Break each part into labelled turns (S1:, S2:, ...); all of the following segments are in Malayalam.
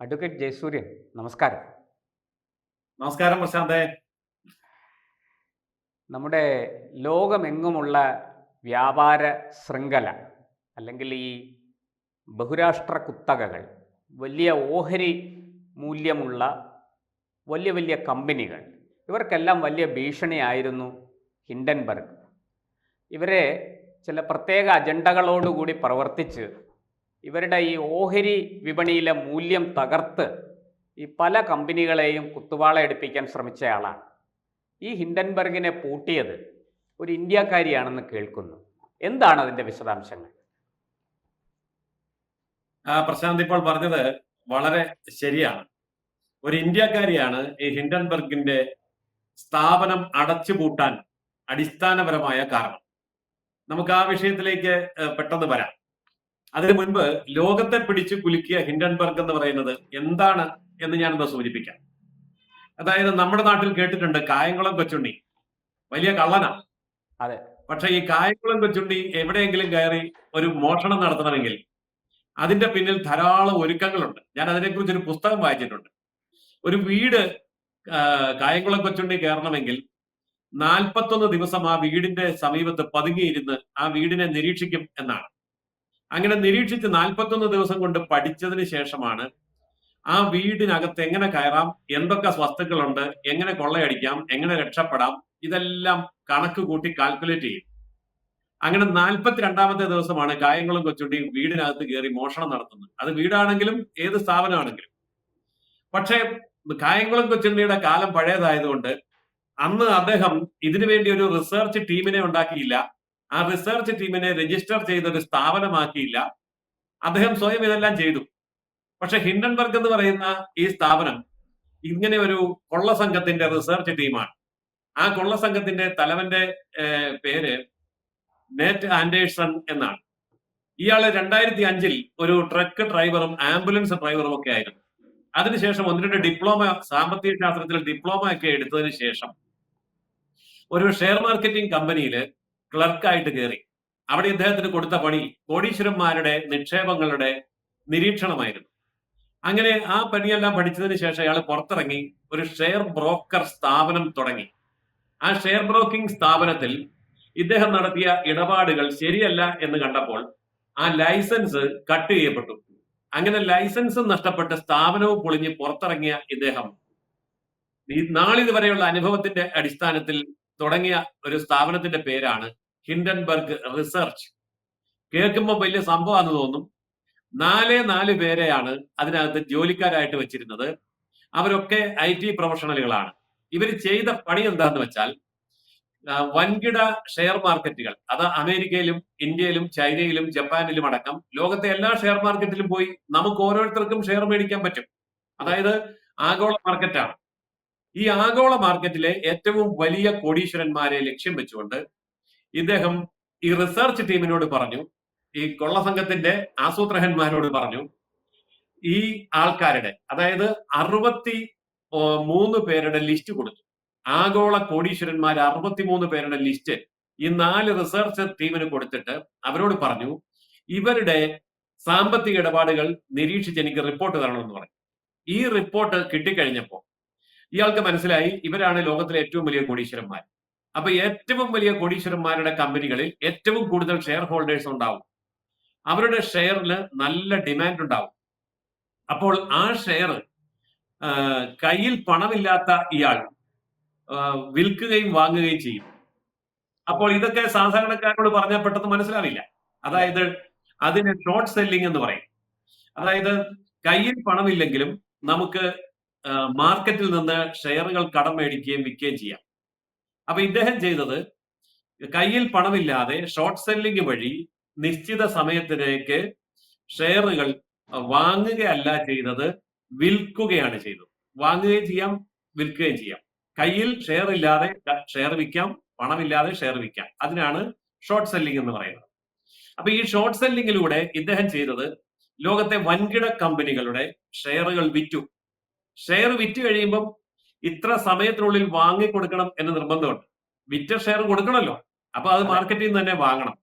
S1: അഡ്വക്കേറ്റ് ജയസൂര്യൻ നമസ്കാരം.
S2: നമസ്കാരം പ്രശാന്തേ.
S1: നമ്മുടെ ലോകമെങ്ങുമുള്ള വ്യാപാര ശൃംഖല അല്ലെങ്കിൽ ഈ ബഹുരാഷ്ട്ര കുത്തകകൾ വലിയ ഓഹരി മൂല്യമുള്ള വലിയ വലിയ കമ്പനികൾ ഇവർക്കെല്ലാം വലിയ ഭീഷണിയായിരുന്നു ഹിൻഡൻബർഗ്. ഇവരെ ചില പ്രത്യേക അജണ്ടകളോടുകൂടി പ്രവർത്തിച്ച് ഇവരുടെ ഈ ഓഹരി വിപണിയിലെ മൂല്യം തകർത്ത് ഈ പല കമ്പനികളെയും കുത്തുവാള എടുപ്പിക്കാൻ ശ്രമിച്ചയാളാണ്. ഈ ഹിൻഡൻബർഗിനെ പൂട്ടിയത് ഒരു ഇന്ത്യക്കാരിയാണെന്ന് കേൾക്കുന്നു. എന്താണ് അതിന്റെ വിശദാംശങ്ങൾ?
S2: പ്രശാന്ത് ഇപ്പോൾ പറഞ്ഞത് വളരെ ശരിയാണ്. ഒരു ഇന്ത്യക്കാരിയാണ് ഈ ഹിൻഡൻബർഗിന്റെ സ്ഥാപനം അടച്ചുപൂട്ടാൻ അടിസ്ഥാനപരമായ കാരണം. നമുക്ക് ആ വിഷയത്തിലേക്ക് പെട്ടെന്ന് വരാം. അതിനു മുൻപ് ലോകത്തെ പിടിച്ച് കുലുക്കിയ ഹിൻഡൻബർഗ് എന്ന് പറയുന്നത് എന്താണ് എന്ന് ഞാനൊന്ന് സൂചിപ്പിക്കാം. അതായത് നമ്മുടെ നാട്ടിൽ കേട്ടിട്ടുണ്ട് കായംകുളം കൊച്ചുണ്ണി. വലിയ കള്ളനാ.
S1: അതെ.
S2: പക്ഷെ ഈ കായംകുളം കൊച്ചുണ്ണി എവിടെയെങ്കിലും കയറി ഒരു മോഷണം നടത്തണമെങ്കിൽ അതിന്റെ പിന്നിൽ ധാരാളം ഒരുക്കങ്ങളുണ്ട്. ഞാൻ അതിനെക്കുറിച്ച് ഒരു പുസ്തകം വായിച്ചിട്ടുണ്ട്. ഒരു വീട് കായംകുളം കൊച്ചുണ്ണി കയറണമെങ്കിൽ നാൽപ്പത്തൊന്ന് ദിവസം ആ വീടിന്റെ സമീപത്ത് പതുങ്ങിയിരുന്ന് ആ വീടിനെ നിരീക്ഷിക്കും എന്നാണ്. അങ്ങനെ നിരീക്ഷിച്ച് നാൽപ്പത്തൊന്ന് ദിവസം കൊണ്ട് പഠിച്ചതിന് ശേഷമാണ് ആ വീടിനകത്ത് എങ്ങനെ കയറാം എന്തൊക്കെ വസ്തുക്കളുണ്ട് എങ്ങനെ കൊള്ളയടിക്കാം എങ്ങനെ രക്ഷപ്പെടാം ഇതെല്ലാം കണക്ക് കൂട്ടി കാൽക്കുലേറ്റ് ചെയ്യും. അങ്ങനെ നാൽപ്പത്തിരണ്ടാമത്തെ ദിവസമാണ് കായംകുളം കൊച്ചുണ്ടി വീടിനകത്ത് കയറി മോഷണം നടത്തുന്നത്. അത് വീടാണെങ്കിലും ഏത് സ്ഥാപനമാണെങ്കിലും. പക്ഷേ കായംകുളം കൊച്ചുണ്ണിയുടെ കാലം പഴയതായതുകൊണ്ട് അന്ന് അദ്ദേഹം ഇതിനു വേണ്ടി ഒരു റിസർച്ച് ടീമിനെ ഉണ്ടാക്കിയില്ല. ആ റിസർച്ച് ടീമിനെ രജിസ്റ്റർ ചെയ്ത ഒരു സ്ഥാപനമാക്കിയില്ല. അദ്ദേഹം സ്വയം ഇതെല്ലാം ചെയ്തു. പക്ഷെ ഹിൻഡൻബർഗ് എന്ന് പറയുന്ന ഈ സ്ഥാപനം ഇങ്ങനെ ഒരു കൊള്ള സംഘത്തിന്റെ റിസർച്ച് ടീമാണ് ആ കൊള്ള സംഘത്തിന്റെ തലവന്റെ പേര് നേറ്റ് ആൻഡേഴ്സൺ എന്നാണ്. ഇയാൾ രണ്ടായിരത്തി അഞ്ചിൽ ഒരു ട്രക്ക് ഡ്രൈവറും ആംബുലൻസ് ഡ്രൈവറും ഒക്കെ ആയിരുന്നു. അതിനുശേഷം ഒന്ന് രണ്ട് ഡിപ്ലോമ സാമ്പത്തിക ശാസ്ത്രത്തിൽ ഡിപ്ലോമ ഒക്കെ എടുത്തതിന് ശേഷം ഒരു ഷെയർ മാർക്കറ്റിംഗ് കമ്പനിയിൽ ക്ലർക്കായിട്ട് കയറി അവിടെ ഇദ്ദേഹത്തിന് കൊടുത്ത പണി കോടീശ്വരന്മാരുടെ നിക്ഷേപങ്ങളുടെ നിരീക്ഷണമായിരുന്നു. അങ്ങനെ ആ പണിയെല്ലാം പഠിച്ചതിന് ശേഷം അയാൾ പുറത്തിറങ്ങി ഒരു ഷെയർ ബ്രോക്കർ സ്ഥാപനം തുടങ്ങി. ആ ഷെയർ ബ്രോക്കിംഗ് സ്ഥാപനത്തിൽ ഇദ്ദേഹം നടത്തിയ ഇടപാടുകൾ ശരിയല്ല എന്ന് കണ്ടപ്പോൾ ആ ലൈസൻസ് കട്ട് ചെയ്യപ്പെട്ടു. അങ്ങനെ ലൈസൻസ് നഷ്ടപ്പെട്ട് സ്ഥാപനവും പൊളിഞ്ഞ് പുറത്തിറങ്ങിയ ഇദ്ദേഹം നാളിതുവരെയുള്ള അനുഭവത്തിന്റെ അടിസ്ഥാനത്തിൽ തുടങ്ങിയ ഒരു സ്ഥാപനത്തിന്റെ പേരാണ് ഹിൻഡൻബർഗ് റിസർച്ച് കേൾക്കുമ്പോൾ വലിയ സംഭവമാണെന്ന് തോന്നും. നാലേ നാല് പേരെയാണ് അതിനകത്ത് ജോലിക്കാരായിട്ട് വെച്ചിരുന്നത്. അവരൊക്കെ ഐ ടി പ്രൊഫഷണലുകളാണ്. ഇവർ ചെയ്ത പണി എന്താന്ന് വെച്ചാൽ വൻകിട ഷെയർ മാർക്കറ്റുകൾ. അത് അമേരിക്കയിലും ഇന്ത്യയിലും ചൈനയിലും ജപ്പാനിലും അടക്കം ലോകത്തെ എല്ലാ ഷെയർ മാർക്കറ്റിലും പോയി നമുക്ക് ഓരോരുത്തർക്കും ഷെയർ മേടിക്കാൻ പറ്റും. അതായത് ആഗോള മാർക്കറ്റാണ്. ഈ ആഗോള മാർക്കറ്റിലെ ഏറ്റവും വലിയ കോടീശ്വരന്മാരെ ലക്ഷ്യം വെച്ചുകൊണ്ട് ഇദ്ദേഹം ഈ റിസർച്ച് ടീമിനോട് പറഞ്ഞു ഈ കൊള്ള സംഘത്തിന്റെ ആസൂത്രകന്മാരോട് പറഞ്ഞു ഈ ആൾക്കാരുടെ അതായത് അറുപത്തി മൂന്ന് പേരുടെ ലിസ്റ്റ് കൊടുത്തു. ആഗോള കോടീശ്വരന്മാർ അറുപത്തിമൂന്ന് പേരുടെ ലിസ്റ്റ് ഈ നാല് റിസർച്ച് ടീമിന് കൊടുത്തിട്ട് അവരോട് പറഞ്ഞു ഇവരുടെ സാമ്പത്തിക ഇടപാടുകൾ നിരീക്ഷിച്ച് എനിക്ക് റിപ്പോർട്ട് തരണമെന്ന് പറഞ്ഞു. ഈ റിപ്പോർട്ട് കിട്ടിക്കഴിഞ്ഞപ്പോൾ ഇയാൾക്ക് മനസ്സിലായി ഇവരാണ് ലോകത്തിലെ ഏറ്റവും വലിയ കോടീശ്വരന്മാർ. അപ്പൊ ഏറ്റവും വലിയ കോടീശ്വരന്മാരുടെ കമ്പനികളിൽ ഏറ്റവും കൂടുതൽ ഷെയർ ഹോൾഡേഴ്സ് ഉണ്ടാവും. അവരുടെ ഷെയറിൽ നല്ല ഡിമാൻഡ് ഉണ്ടാവും. അപ്പോൾ ആ ഷെയർ കയ്യിൽ പണമില്ലാത്ത ഇയാൾ വിൽക്കുകയും വാങ്ങുകയും ചെയ്യും. അപ്പോൾ ഇതൊക്കെ സാധാരണക്കാരോട് പറഞ്ഞാൽ പെട്ടെന്ന് മനസ്സിലാവില്ല. അതായത് അതിന് ഷോർട്ട് സെല്ലിംഗ് എന്ന് പറയും. അതായത് കയ്യിൽ പണമില്ലെങ്കിലും നമുക്ക് മാർക്കറ്റിൽ നിന്ന് ഷെയറുകൾ കടം മേടിക്കുകയും വിൽക്കുകയും ചെയ്യാം. അപ്പൊ ഇദ്ദേഹം ചെയ്തത് കയ്യിൽ പണമില്ലാതെ ഷോർട്ട് സെല്ലിംഗ് വഴി നിശ്ചിത സമയത്തിലേക്ക് ഷെയറുകൾ വാങ്ങുകയല്ല ചെയ്തത് വിൽക്കുകയാണ് ചെയ്തത്. വാങ്ങുകയും ചെയ്യാം വിൽക്കുകയും ചെയ്യാം. കയ്യിൽ ഷെയർ ഇല്ലാതെ ഷെയർ വിൽക്കാം പണമില്ലാതെ ഷെയർ വിൽക്കാം. അതിനാണ് ഷോർട്ട് സെല്ലിംഗ് എന്ന് പറയുന്നത്. അപ്പൊ ഈ ഷോർട്ട് സെല്ലിങ്ങിലൂടെ ഇദ്ദേഹം ചെയ്തത് ലോകത്തെ വൻകിട കമ്പനികളുടെ ഷെയറുകൾ വിറ്റു. ഷെയർ വിറ്റ് കഴിയുമ്പം ഇത്ര സമയത്തിനുള്ളിൽ വാങ്ങിക്കൊടുക്കണം എന്ന് നിർബന്ധമുണ്ട്. വിറ്റ ഷെയർ കൊടുക്കണമല്ലോ അപ്പൊ അത്. മാർക്കറ്റിൽ നിന്ന് തന്നെ വാങ്ങണം.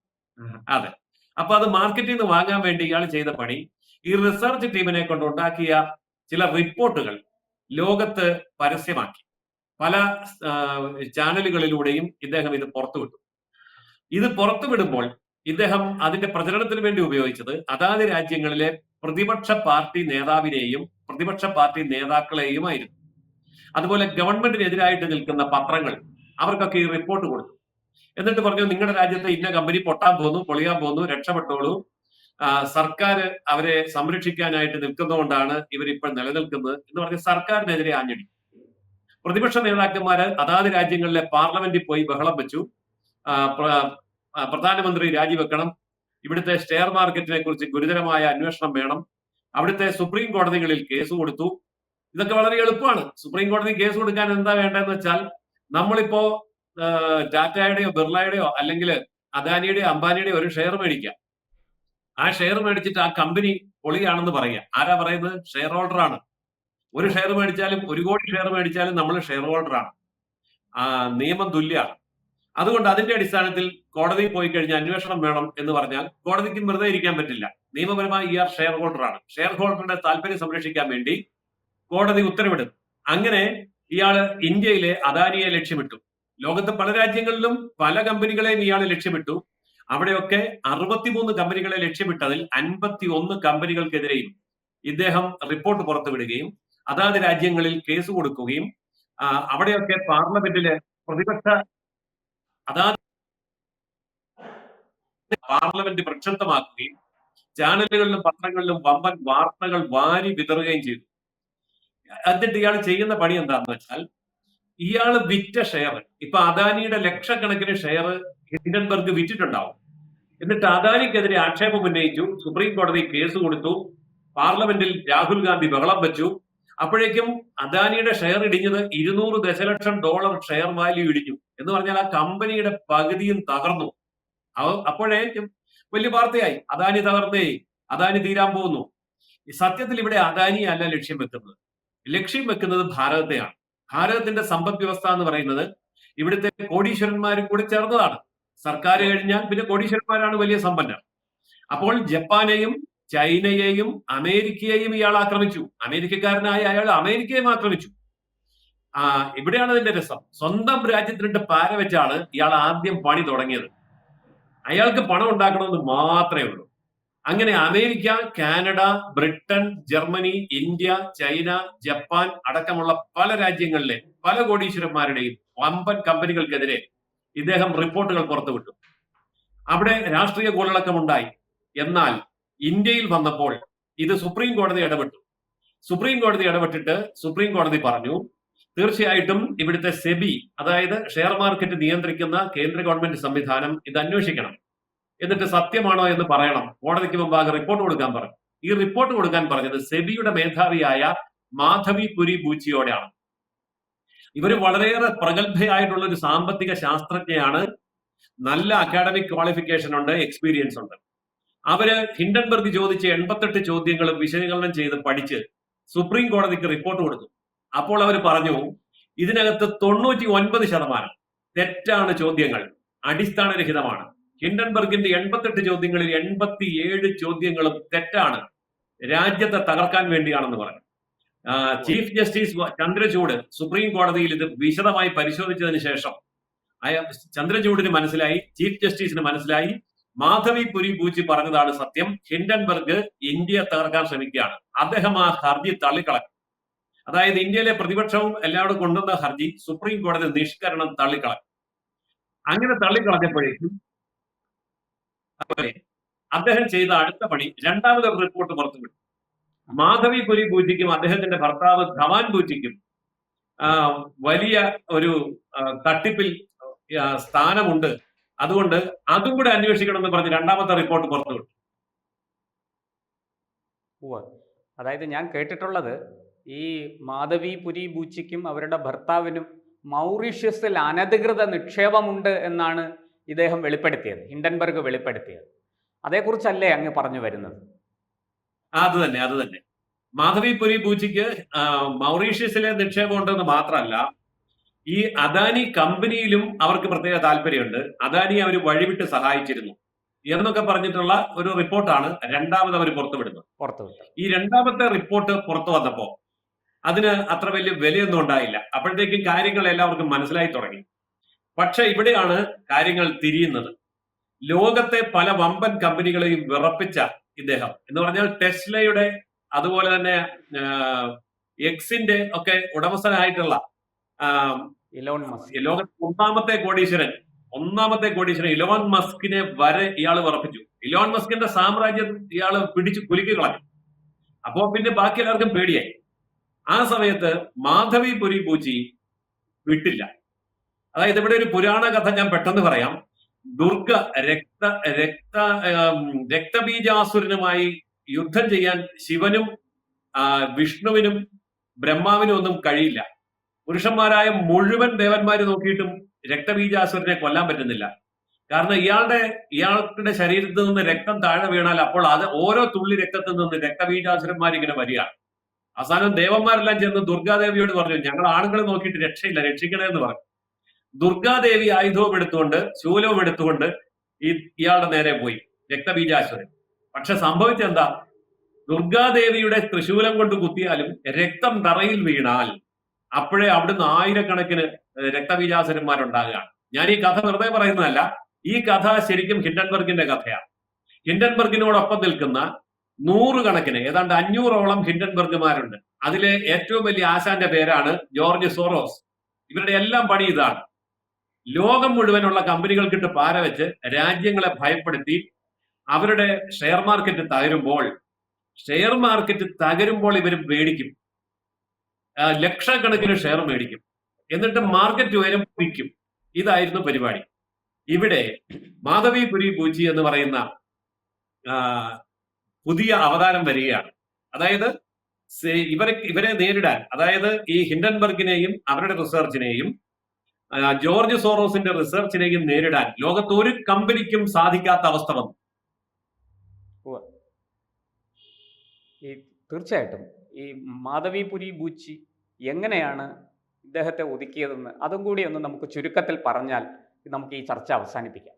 S2: അതെ. അപ്പൊ അത് മാർക്കറ്റിൽ നിന്ന് വാങ്ങാൻ വേണ്ടി ഇയാൾ ചെയ്ത പണി ഈ റിസർച്ച് ടീമിനെ കൊണ്ട് ഉണ്ടാക്കിയ ചില റിപ്പോർട്ടുകൾ ലോകത്ത് പരസ്യമാക്കി. പല ചാനലുകളിലൂടെയും ഇദ്ദേഹം ഇത് പുറത്തുവിട്ടു ഇത് പുറത്തുവിടുമ്പോൾ ഇദ്ദേഹം അതിന്റെ പ്രചരണത്തിന് വേണ്ടി ഉപയോഗിച്ചത് അതാത് രാജ്യങ്ങളിലെ പ്രതിപക്ഷ പാർട്ടി നേതാവിനെയും പ്രതിപക്ഷ പാർട്ടി നേതാക്കളെയുമായിരുന്നു. അതുപോലെ ഗവൺമെന്റിനെതിരായിട്ട് നിൽക്കുന്ന പത്രങ്ങൾ അവർക്കൊക്കെ ഈ റിപ്പോർട്ട് കൊടുത്തു. എന്നിട്ട് പറഞ്ഞു നിങ്ങളുടെ രാജ്യത്തെ ഇന്ന കമ്പനി പൊട്ടാൻ പോകുന്നു പൊളിയാൻ പോകുന്നു രക്ഷപ്പെട്ടോളൂ. സർക്കാർ അവരെ സംരക്ഷിക്കാനായിട്ട് നിൽക്കുന്നതുകൊണ്ടാണ് ഇവരിപ്പോൾ നിലനിൽക്കുന്നത് എന്ന് പറഞ്ഞ് സർക്കാരിനെതിരെ ആഞ്ഞടി. പ്രതിപക്ഷ നേതാക്കന്മാര് അതാത് രാജ്യങ്ങളിലെ പാർലമെന്റിൽ പോയി ബഹളം വെച്ചു. പ്രധാനമന്ത്രി രാജിവെക്കണം. ഇവിടുത്തെ ഷെയർ മാർക്കറ്റിനെ കുറിച്ച് ഗുരുതരമായ അന്വേഷണം വേണം. അവിടുത്തെ സുപ്രീം കോടതികളിൽ കേസ് കൊടുത്തു. ഇതൊക്കെ വളരെ എളുപ്പമാണ്. സുപ്രീം കോടതി കേസ് കൊടുക്കാൻ എന്താ വേണ്ടതെന്ന് വെച്ചാൽ നമ്മളിപ്പോ ടാറ്റയുടെയോ ബിർളയുടെയോ അല്ലെങ്കിൽ അദാനിയുടെയോ അംബാനിയുടെയോ ഒരു ഷെയർ മേടിക്കാം. ആ ഷെയർ മേടിച്ചിട്ട് ആ കമ്പനി പൊളിയാണെന്ന് പറയുക ആരാ പറയുന്നത്? ഷെയർ ഹോൾഡർ ആണ്. ഒരു ഷെയർ മേടിച്ചാലും ഒരു കോടി ഷെയർ മേടിച്ചാലും നമ്മൾ ഷെയർ ആ നിയമം തുല്യമാണ് അതുകൊണ്ട് അതിന്റെ അടിസ്ഥാനത്തിൽ കോടതിയിൽ പോയി കഴിഞ്ഞാൽ അന്വേഷണം വേണം എന്ന് പറഞ്ഞാൽ കോടതിക്ക് വെറുതെ ഇരിക്കാൻ പറ്റില്ല. നിയമപരമായി ഇയാൾ ഷെയർ ഹോൾഡർ ആണ്. ഷെയർ ഹോൾഡറുടെ താല്പര്യം സംരക്ഷിക്കാൻ വേണ്ടി കോടതി ഉത്തരവിടും. അങ്ങനെ ഇയാൾ ഇന്ത്യയിലെ അദാനിയെ ലക്ഷ്യമിട്ടു. ലോകത്ത് പല രാജ്യങ്ങളിലും പല കമ്പനികളെയും ഇയാൾ ലക്ഷ്യമിട്ടു. അവിടെയൊക്കെ അറുപത്തിമൂന്ന് കമ്പനികളെ ലക്ഷ്യമിട്ടതിൽ അൻപത്തി ഒന്ന് കമ്പനികൾക്കെതിരെയും ഇദ്ദേഹം റിപ്പോർട്ട് പുറത്തുവിടുകയും അതാത് രാജ്യങ്ങളിൽ കേസ് കൊടുക്കുകയും അവിടെയൊക്കെ പാർലമെന്റിലെ പ്രതിപക്ഷ അതാത് പാർലമെന്റ് പ്രക്ഷുബ്ധമാക്കുകയും ചാനലുകളിലും പത്രങ്ങളിലും വമ്പൻ വാർത്തകൾ വാരി വിതറുകയും ചെയ്തു. എന്നിട്ട് ഇയാൾ ചെയ്യുന്ന പണി എന്താന്ന് വെച്ചാൽ ഇയാൾ വിറ്റ ഷെയർ ഇപ്പൊ അദാനിയുടെ ലക്ഷക്കണക്കിന് ഷെയർ ഹിൻഡൻബർഗ് വിറ്റിട്ടുണ്ടാവും. എന്നിട്ട് അദാനിക്കെതിരെ ആക്ഷേപം ഉന്നയിച്ചു സുപ്രീം കോടതി കേസ് കൊടുത്തു പാർലമെന്റിൽ രാഹുൽ ഗാന്ധി ബഹളം വെച്ചു. അപ്പോഴേക്കും അദാനിയുടെ ഷെയർ ഇടിഞ്ഞത് ഇരുന്നൂറ് ദശലക്ഷം ഡോളർ ഷെയർ വാല്യൂ ഇടിഞ്ഞു എന്ന് പറഞ്ഞാൽ ആ കമ്പനിയുടെ പകുതിയും തകർന്നു. അപ്പോഴേക്കും വലിയ വാർത്തയായി. അദാനി തകർന്നേ അദാനി തീരാൻ പോകുന്നു. സത്യത്തിൽ ഇവിടെ അദാനി അല്ല ലക്ഷ്യം വെക്കുന്നത്. ലക്ഷ്യം വെക്കുന്നത് ഭാരതത്തെയാണ്. ഭാരതത്തിന്റെ സമ്പദ് വ്യവസ്ഥ എന്ന് പറയുന്നത് ഇവിടുത്തെ കോടീശ്വരന്മാരും കൂടി ചേർന്നതാണ്. സർക്കാർ കഴിഞ്ഞാൽ പിന്നെ കോടീശ്വരന്മാരാണ് വലിയ സമ്പന്നർ. അപ്പോൾ ജപ്പാനെയും ചൈനയെയും അമേരിക്കയെയും ഇയാൾ ആക്രമിച്ചു. അമേരിക്കക്കാരനായ അയാൾ അമേരിക്കയും ആക്രമിച്ചു. ആ ഇവിടെയാണ് അതിന്റെ രസം. സ്വന്തം രാജ്യത്തിനിട്ട് പാര വെച്ചാണ് ഇയാൾ ആദ്യം പണി തുടങ്ങിയത്. അയാൾക്ക് പണം ഉണ്ടാക്കണമെന്ന് മാത്രമേ ഉള്ളൂ. അങ്ങനെ America Canada Britain Germany India China Japan അടക്കമുള്ള പല രാജ്യങ്ങളിലെ പല കോടീശ്വരന്മാരുടെയും വമ്പൻ കമ്പനികൾക്കെതിരെ ഇദ്ദേഹം റിപ്പോർട്ടുകൾ പുറത്തുവിട്ടു. അവിടെ രാഷ്ട്രീയ ഉണ്ടായി. എന്നാൽ ഇന്ത്യയിൽ വന്നപ്പോൾ ഇത് സുപ്രീം കോടതി ഇടപെട്ടു. സുപ്രീം കോടതി ഇടപെട്ടിട്ട് സുപ്രീം കോടതി പറഞ്ഞു തീർച്ചയായിട്ടും ഇവിടുത്തെ സെബി അതായത് ഷെയർ മാർക്കറ്റ് നിയന്ത്രിക്കുന്ന കേന്ദ്ര ഗവൺമെന്റ് സംവിധാനം ഇത് അന്വേഷിക്കണം. എന്നിട്ട് സത്യമാണോ എന്ന് പറയണം. കോടതിക്ക് മുമ്പാകെ റിപ്പോർട്ട് കൊടുക്കാൻ പറഞ്ഞു ഈ റിപ്പോർട്ട് കൊടുക്കാൻ പറഞ്ഞത് സെബിയുടെ മേധാവിയായ മാധവി പുരി ബൂച്ചിയോടെയാണ്. ഇവർ വളരെയേറെ പ്രഗത്ഭയായിട്ടുള്ള ഒരു സാമ്പത്തിക ശാസ്ത്രജ്ഞയാണ്. നല്ല അക്കാഡമിക് ക്വാളിഫിക്കേഷൻ ഉണ്ട് എക്സ്പീരിയൻസ് ഉണ്ട്. അവർ ഹിൻഡൻബർഗ് ചോദിച്ച എൺപത്തെട്ട് ചോദ്യങ്ങളും വിശകലനം ചെയ്ത് പഠിച്ച് സുപ്രീം കോടതിക്ക് റിപ്പോർട്ട് കൊടുത്തു. അപ്പോൾ അവർ പറഞ്ഞു ഇതിനകത്ത് തൊണ്ണൂറ്റി ഒൻപത് ശതമാനം തെറ്റാണ് ചോദ്യങ്ങൾ. അടിസ്ഥാനരഹിതമാണ്. ഹിൻഡൻബർഗിന്റെ എൺപത്തെട്ട് ചോദ്യങ്ങളിൽ എൺപത്തി ഏഴ് ചോദ്യങ്ങളും തെറ്റാണ്. രാജ്യത്തെ തകർക്കാൻ വേണ്ടിയാണെന്ന് പറഞ്ഞു. ചീഫ് ജസ്റ്റിസ് ചന്ദ്രചൂഡ് സുപ്രീം കോടതിയിൽ ഇത് വിശദമായി പരിശോധിച്ചതിന് ശേഷം ചന്ദ്രചൂഡിന് മനസ്സിലായി ചീഫ് ജസ്റ്റിസിന് മനസ്സിലായി. മാധവി പുരി പൂച്ചി പറഞ്ഞതാണ് സത്യം. ഹിൻഡൻബർഗ് ഇന്ത്യയെ തകർക്കാൻ ശ്രമിക്കുകയാണ്. അദ്ദേഹം ആ ഹർജി തള്ളിക്കളഞ്ഞു. അതായത് ഇന്ത്യയിലെ പ്രതിപക്ഷവും എല്ലാവരും കൊണ്ടുവന്ന ഹർജി സുപ്രീം കോടതി നിഷ്കരണം തള്ളിക്കളഞ്ഞു. അങ്ങനെ തള്ളിക്കളഞ്ഞപ്പോഴേക്കും അതുപോലെ അദ്ദേഹം ചെയ്ത അടുത്ത പണി രണ്ടാമത് റിപ്പോർട്ട് പുറത്തുവിട്ടു. മാധവി പുരി പൂജിക്കും അദ്ദേഹത്തിന്റെ ഭർത്താവ് ധവാൻ പൂജിക്കും വലിയ ഒരു തട്ടിപ്പിൽ സ്ഥാനമുണ്ട്. അതുകൊണ്ട് അതും കൂടെ അന്വേഷിക്കണം എന്ന് പറഞ്ഞ് രണ്ടാമത്തെ റിപ്പോർട്ട് പുറത്തുവിട്ടു.
S1: അതായത് ഞാൻ കേട്ടിട്ടുള്ളത് ഈ മാധവി പുരി ബൂച്ചിക്കും അവരുടെ ഭർത്താവിനും മൗറീഷ്യസിൽ അനധികൃത നിക്ഷേപമുണ്ട് എന്നാണ് ഇദ്ദേഹം വെളിപ്പെടുത്തിയത് ഹിൻഡൻബർഗ് വെളിപ്പെടുത്തിയത്. അതേക്കുറിച്ചല്ലേ അങ്ങ് പറഞ്ഞു വരുന്നത്?
S2: അത് തന്നെ അത് തന്നെ. മാധവി പുരി പൂച്ചിക്ക് മൗറീഷ്യസിലെ നിക്ഷേപം ഉണ്ടെന്ന് മാത്രമല്ല ഈ അദാനി കമ്പനിയിലും അവർക്ക് പ്രത്യേക താല്പര്യമുണ്ട്. അദാനി അവർ വഴിവിട്ട് സഹായിച്ചിരുന്നു. എന്നൊക്കെ പറഞ്ഞിട്ടുള്ള ഒരു റിപ്പോർട്ടാണ് രണ്ടാമത് അവർ പുറത്തുവിടുന്നത്.
S1: പുറത്തുവിട്ടത്.
S2: ഈ രണ്ടാമത്തെ റിപ്പോർട്ട് പുറത്തു വന്നപ്പോ അതിന് അത്ര വലിയ വിലയൊന്നും ഉണ്ടായില്ല. അപ്പോഴത്തേക്കും കാര്യങ്ങൾ എല്ലാവർക്കും മനസ്സിലായി തുടങ്ങി. പക്ഷെ ഇവിടെയാണ് കാര്യങ്ങൾ തിരിയുന്നത്. ലോകത്തെ പല വമ്പൻ കമ്പനികളെയും വിറപ്പിച്ച ഇദ്ദേഹം. എന്ന് പറഞ്ഞാൽ ടെസ്ലയുടെ അതുപോലെ തന്നെ എക്സിന്റെ ഒക്കെ ഉടമസ്ഥനായിട്ടുള്ള ലോകത്തെ ഒന്നാമത്തെ കോടീശ്വരൻ ഒന്നാമത്തെ കോടീശ്വരൻ ഇലോൺ മസ്കിനെ വരെ ഇയാൾ വിറപ്പിച്ചു. ഇലോൺ മസ്കിന്റെ സാമ്രാജ്യം ഇയാൾ പിടിച്ചു കുലുക്കി കളഞ്ഞു. അപ്പോ പിന്നെ ബാക്കി എല്ലാവർക്കും പേടിയായി. ആ സമയത്ത് മാധവി പുരി പൂച്ചി വിട്ടില്ല. അതായത് ഇവിടെ ഒരു പുരാണ കഥ ഞാൻ പെട്ടെന്ന് പറയാം. ദുർഗ രക്ത രക്ത രക്തബീജാസുരനുമായി യുദ്ധം ചെയ്യാൻ ശിവനും വിഷ്ണുവിനും ബ്രഹ്മാവിനും ഒന്നും കഴിയില്ല. പുരുഷന്മാരായ മുഴുവൻ ദേവന്മാര് നോക്കിയിട്ടും രക്തബീജാസുരനെ കൊല്ലാൻ പറ്റുന്നില്ല. കാരണം ഇയാളുടെ ഇയാളുടെ ശരീരത്തിൽ നിന്ന് രക്തം താഴെ വീണാൽ അപ്പോൾ അത് ഓരോ തുള്ളി രക്തത്തിൽ നിന്ന് രക്തബീജാസുരന്മാർ ഇങ്ങനെ വരികയാണ് അവസാനം ദേവന്മാരെല്ലാം ചെന്ന് ദുർഗാദേവിയോട് പറഞ്ഞു ഞങ്ങൾ ആണുങ്ങളെ നോക്കിയിട്ട് രക്ഷയില്ല രക്ഷിക്കണേ എന്ന് പറഞ്ഞു. ദുർഗാദേവി ആയുധവും എടുത്തുകൊണ്ട് ശൂലവും എടുത്തുകൊണ്ട് ഈ ഇയാളുടെ നേരെ പോയി രക്തബീജാശ്വരൻ പക്ഷെ സംഭവിച്ചെന്താ ദുർഗാദേവിയുടെ തൃശൂലം കൊണ്ട് കുത്തിയാലും രക്തം തറയിൽ വീണാൽ അപ്പോഴേ അവിടുന്ന് ആയിരക്കണക്കിന് രക്തബീജാസുരന്മാരുണ്ടാകുകയാണ് ഞാൻ ഈ കഥ വെറുതെ പറയുന്നതല്ല ഈ കഥ ശരിക്കും ഹിൻഡൻബർഗിന്റെ കഥയാണ്. ഹിൻഡൻബർഗിനോടൊപ്പം നിൽക്കുന്ന നൂറുകണക്കിന് ഏതാണ്ട് അഞ്ഞൂറോളം ഹിൻഡൻബർഗുമാരുണ്ട്. അതിലെ ഏറ്റവും വലിയ ആശാന്റെ പേരാണ് ജോർജ് സോറോസ്. ഇവരുടെ എല്ലാം പണി ഇതാണ്. ലോകം മുഴുവനുള്ള കമ്പനികൾക്കിട്ട് പാര വെച്ച് രാജ്യങ്ങളെ ഭയപ്പെടുത്തി അവരുടെ ഷെയർ മാർക്കറ്റ് തകരുമ്പോൾ ഷെയർ മാർക്കറ്റ് തകരുമ്പോൾ ഇവർ മേടിക്കും ലക്ഷക്കണക്കിന് ഷെയർ മേടിക്കും. എന്നിട്ട് മാർക്കറ്റ് ഉയരം പിടിക്കും ഇതായിരുന്നു പരിപാടി. ഇവിടെ മാധവി പുരി പൂച്ചി എന്ന് പറയുന്ന പുതിയ അവതാരം വരികയാണ്. അതായത് ഇവരെ ഇവരെ നേരിടാൻ അതായത് ഈ ഹിൻഡൻബർഗിനെയും അവരുടെ റിസർച്ചിനെയും ജോർജ് സോറോസിന്റെ റിസർച്ചിനെയും നേരിടാൻ ലോകത്ത് ഒരു കമ്പനിക്കും സാധിക്കാത്ത അവസ്ഥ വന്നു.
S1: ഈ തീർച്ചയായിട്ടും ഈ മാധവിപുരി ബൂച്ചി എങ്ങനെയാണ് ഇദ്ദേഹത്തെ ഒതുക്കിയതെന്ന് അതും കൂടി ഒന്ന് നമുക്ക് ചുരുക്കത്തിൽ പറഞ്ഞാൽ നമുക്ക് ഈ ചർച്ച അവസാനിപ്പിക്കാം.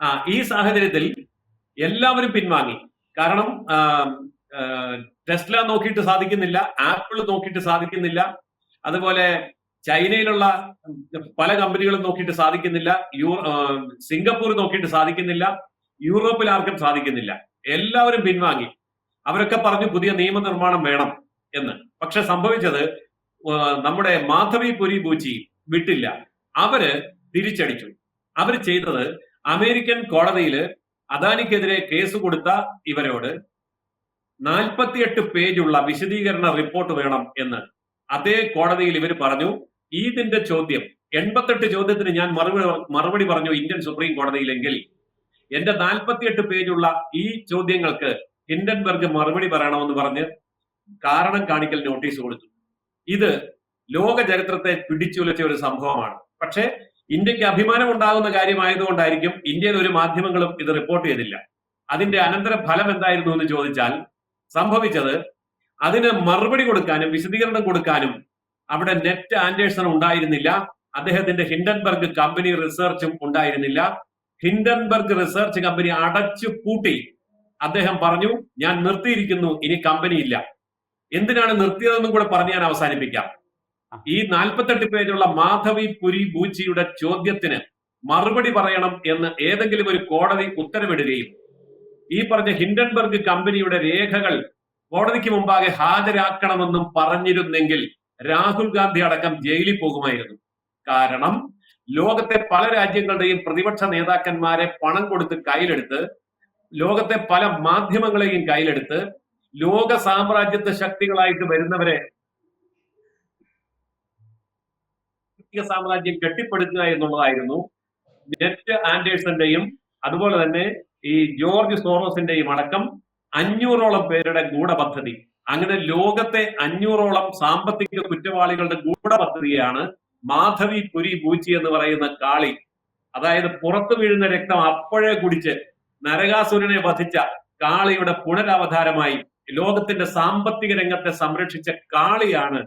S2: ആ ഈ സാഹചര്യത്തിൽ എല്ലാവരും പിൻവാങ്ങി. കാരണം ടെസ്ല നോക്കിയിട്ട് സാധിക്കുന്നില്ല ആപ്പിൾ നോക്കിയിട്ട് സാധിക്കുന്നില്ല. അതുപോലെ ചൈനയിലുള്ള പല കമ്പനികളും നോക്കിയിട്ട് സാധിക്കുന്നില്ല. യൂ സിംഗപ്പൂർ നോക്കിയിട്ട് സാധിക്കുന്നില്ല. യൂറോപ്പിൽ ആർക്കും സാധിക്കുന്നില്ല. എല്ലാവരും പിൻവാങ്ങി. അവരൊക്കെ പറഞ്ഞു പുതിയ നിയമനിർമ്മാണം വേണം എന്ന്. പക്ഷെ സംഭവിച്ചത് നമ്മുടെ മാധവി പുരി ബൂച്ചി വിട്ടില്ല. അവർ തിരിച്ചടിച്ചു. അവർ ചെയ്തത് അമേരിക്കൻ കോടതിയിൽ അദാനിക്കെതിരെ കേസ് കൊടുത്ത ഇവരോട് നാൽപ്പത്തിയെട്ട് പേജുള്ള വിശദീകരണ റിപ്പോർട്ട് വേണം എന്ന്. അതേ കോടതിയിൽ ഇവർ പറഞ്ഞു ഇതിന്റെ ചോദ്യം. എൺപത്തെട്ട് ചോദ്യത്തിന് ഞാൻ മറുപടി മറുപടി പറഞ്ഞു ഇന്ത്യൻ സുപ്രീം കോടതിയിലെങ്കിൽ എന്റെ നാൽപ്പത്തിയെട്ട് പേജുള്ള ഈ ചോദ്യങ്ങൾക്ക് ഹിൻഡൻബർഗ് മറുപടി പറയണമെന്ന് പറഞ്ഞ് കാരണം കാണിക്കൽ നോട്ടീസ് കൊടുത്തു. ഇത് ലോക ചരിത്രത്തെ പിടിച്ചുലച്ച ഒരു സംഭവമാണ്. പക്ഷേ ഇന്ത്യയ്ക്ക് അഭിമാനം ഉണ്ടാകുന്ന കാര്യമായതുകൊണ്ടായിരിക്കും ഇന്ത്യയിൽ ഒരു മാധ്യമങ്ങളും ഇത് റിപ്പോർട്ട് ചെയ്തില്ല. അതിന്റെ അനന്തര ഫലം എന്തായിരുന്നു എന്ന് ചോദിച്ചാൽ സംഭവിച്ചത് അതിന് മറുപടി കൊടുക്കാനും വിശദീകരണം കൊടുക്കാനും അവിടെ നെറ്റ് ആൻഡേഴ്സൺ ഉണ്ടായിരുന്നില്ല. അദ്ദേഹത്തിന്റെ ഹിൻഡൻബർഗ് കമ്പനി റിസർച്ചും ഉണ്ടായിരുന്നില്ല. ഹിൻഡൻബർഗ് റിസർച്ച് കമ്പനി അടച്ചു പൂട്ടി. അദ്ദേഹം പറഞ്ഞു ഞാൻ നിർത്തിയിരിക്കുന്നു ഇനി കമ്പനി ഇല്ല. എന്തിനാണ് നിർത്തിയതെന്നും കൂടെ പറഞ്ഞ് ഞാൻ അവസാനിപ്പിക്കാം. ഈ നാൽപ്പത്തെട്ട് പേജുള്ള മാധവി പുരി ബൂച്ചിയുടെ ചോദ്യത്തിന് മറുപടി പറയണം എന്ന് ഏതെങ്കിലും ഒരു കോടതി ഉത്തരവിടുകയും ഈ പറഞ്ഞ ഹിൻഡൻബർഗ് കമ്പനിയുടെ രേഖകൾ കോടതിക്ക് മുമ്പാകെ ഹാജരാക്കണമെന്നും പറഞ്ഞിരുന്നെങ്കിൽ രാഹുൽ ഗാന്ധി അടക്കം ജയിലിൽ പോകുമായിരുന്നു. കാരണം ലോകത്തെ പല രാജ്യങ്ങളുടെയും പ്രതിപക്ഷ നേതാക്കന്മാരെ പണം കൊടുത്ത് കയ്യിലെടുത്ത് ലോകത്തെ പല മാധ്യമങ്ങളെയും കയ്യിലെടുത്ത് ലോക സാമ്രാജ്യത്വ ശക്തികളായിട്ട് വരുന്നവരെ സാമ്രാജ്യം കെട്ടിപ്പടുക്കുക എന്നുള്ളതായിരുന്നു നെറ്റ് ആൻഡേഴ്സന്റെയും അതുപോലെ തന്നെ ഈ ജോർജ് സോറോസിന്റെയും അടക്കം അഞ്ഞൂറോളം പേരുടെ ഗൂഢപദ്ധതി. അങ്ങനെ ലോകത്തെ അഞ്ഞൂറോളം സാമ്പത്തിക കുറ്റവാളികളുടെ ഗൂഢപദ്ധതിയാണ് മാധവി പുരി പൂച്ചി എന്ന് പറയുന്ന കാളി. അതായത് പുറത്തു വീഴുന്ന രക്തം അപ്പോഴേ കുടിച്ച് നരകാസുരനെ വധിച്ച കാളിയുടെ പുനരവതാരമായി ലോകത്തിന്റെ സാമ്പത്തിക രംഗത്തെ സംരക്ഷിച്ച കാളിയാണ്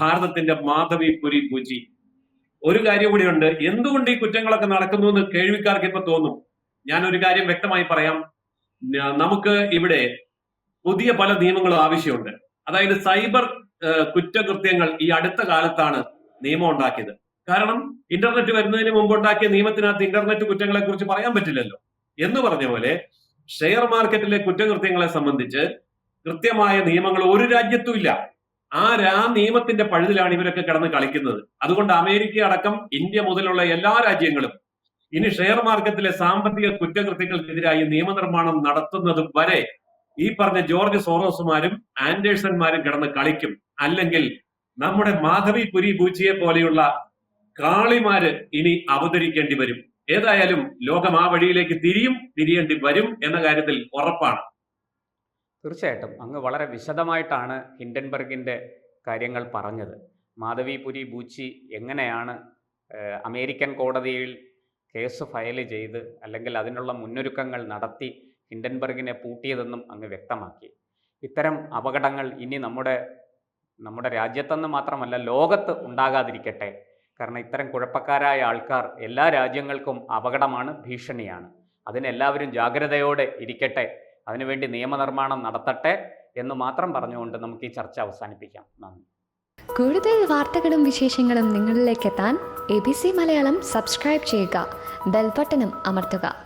S2: ഭാരതത്തിന്റെ മാധവി പുരി പൂജി ഒരു കാര്യം കൂടിയുണ്ട് എന്തുകൊണ്ട് ഈ കുറ്റങ്ങളൊക്കെ നടക്കുന്നു എന്ന് കേൾവിക്കാർക്ക് ഇപ്പൊ തോന്നും? ഞാൻ ഒരു കാര്യം വ്യക്തമായി പറയാം. നമുക്ക് ഇവിടെ പുതിയ പല നിയമങ്ങളും ആവശ്യമുണ്ട്. അതായത് സൈബർ കുറ്റകൃത്യങ്ങൾ ഈ അടുത്ത കാലത്താണ് നിയമം ഉണ്ടാക്കിയത്. കാരണം ഇന്റർനെറ്റ് വരുന്നതിന് മുമ്പ് ഉണ്ടാക്കിയ നിയമത്തിനകത്ത് ഇന്റർനെറ്റ് കുറ്റങ്ങളെ കുറിച്ച് പറയാൻ പറ്റില്ലല്ലോ. എന്ന് പറഞ്ഞ പോലെ ഷെയർ മാർക്കറ്റിലെ കുറ്റകൃത്യങ്ങളെ സംബന്ധിച്ച് കൃത്യമായ നിയമങ്ങൾ ഒരു രാജ്യത്തും ഇല്ല. ആ രാ നിയമത്തിന്റെ പഴുതിലാണ് ഇവരൊക്കെ കിടന്ന് കളിക്കുന്നത്? അതുകൊണ്ട് അമേരിക്ക അടക്കം ഇന്ത്യ മുതലുള്ള എല്ലാ രാജ്യങ്ങളും ഇനി ഷെയർ മാർക്കറ്റിലെ സാമ്പത്തിക കുറ്റകൃത്യങ്ങൾക്കെതിരായി നിയമനിർമ്മാണം നടത്തുന്നത് വരെ ഈ പറഞ്ഞ ജോർജ് സോറോസുമാരും ആൻഡേഴ്സൺമാരും കിടന്ന് കളിക്കും. അല്ലെങ്കിൽ നമ്മുടെ മാധവി പുരി ബൂച്ചിയെ പോലെയുള്ള കാളിമാര് ഇനി അവതരിക്കേണ്ടി വരും. ഏതായാലും ലോകം ആ വഴിയിലേക്ക് തിരിയും തിരിയേണ്ടി വരും എന്ന കാര്യത്തിൽ ഉറപ്പാണ്.
S1: തീർച്ചയായിട്ടും. അങ്ങ് വളരെ വിശദമായിട്ടാണ് ഹിൻഡൻബർഗിന്റെ കാര്യങ്ങൾ പറഞ്ഞത്. മാധവി പുരി ബൂച്ചി എങ്ങനെയാണ് അമേരിക്കൻ കോടതിയിൽ കേസ് ഫയൽ ചെയ്ത് അല്ലെങ്കിൽ അതിനുള്ള മുന്നൊരുക്കങ്ങൾ നടത്തി ഹിൻഡൻബർഗിനെ പൂട്ടിയതെന്നും അങ്ങ് വ്യക്തമാക്കി. ഇത്തരം അപകടങ്ങൾ ഇനി നമ്മുടെ നമ്മുടെ രാജ്യത്തെന്ന് മാത്രമല്ല ലോകത്ത് ഉണ്ടാകാതിരിക്കട്ടെ. കാരണം ഇത്തരം കുഴപ്പക്കാരായ ആൾക്കാർ എല്ലാ രാജ്യങ്ങൾക്കും അപകടമാണ് ഭീഷണിയാണ്. അതിനെല്ലാവരും ജാഗ്രതയോടെ ഇരിക്കട്ടെ. അതിനുവേണ്ടി നിയമനിർമ്മാണം നടത്തട്ടെ എന്ന് മാത്രം പറഞ്ഞുകൊണ്ട് നമുക്ക് ഈ ചർച്ച അവസാനിപ്പിക്കാം. നന്ദി.
S3: കൂടുതൽ വാർത്തകളും വിശേഷങ്ങളും നിങ്ങളിലേക്ക് എത്താൻ A B C Malayalam subscribe ചെയ്യുക ബെൽബട്ടനും അമർത്തുക.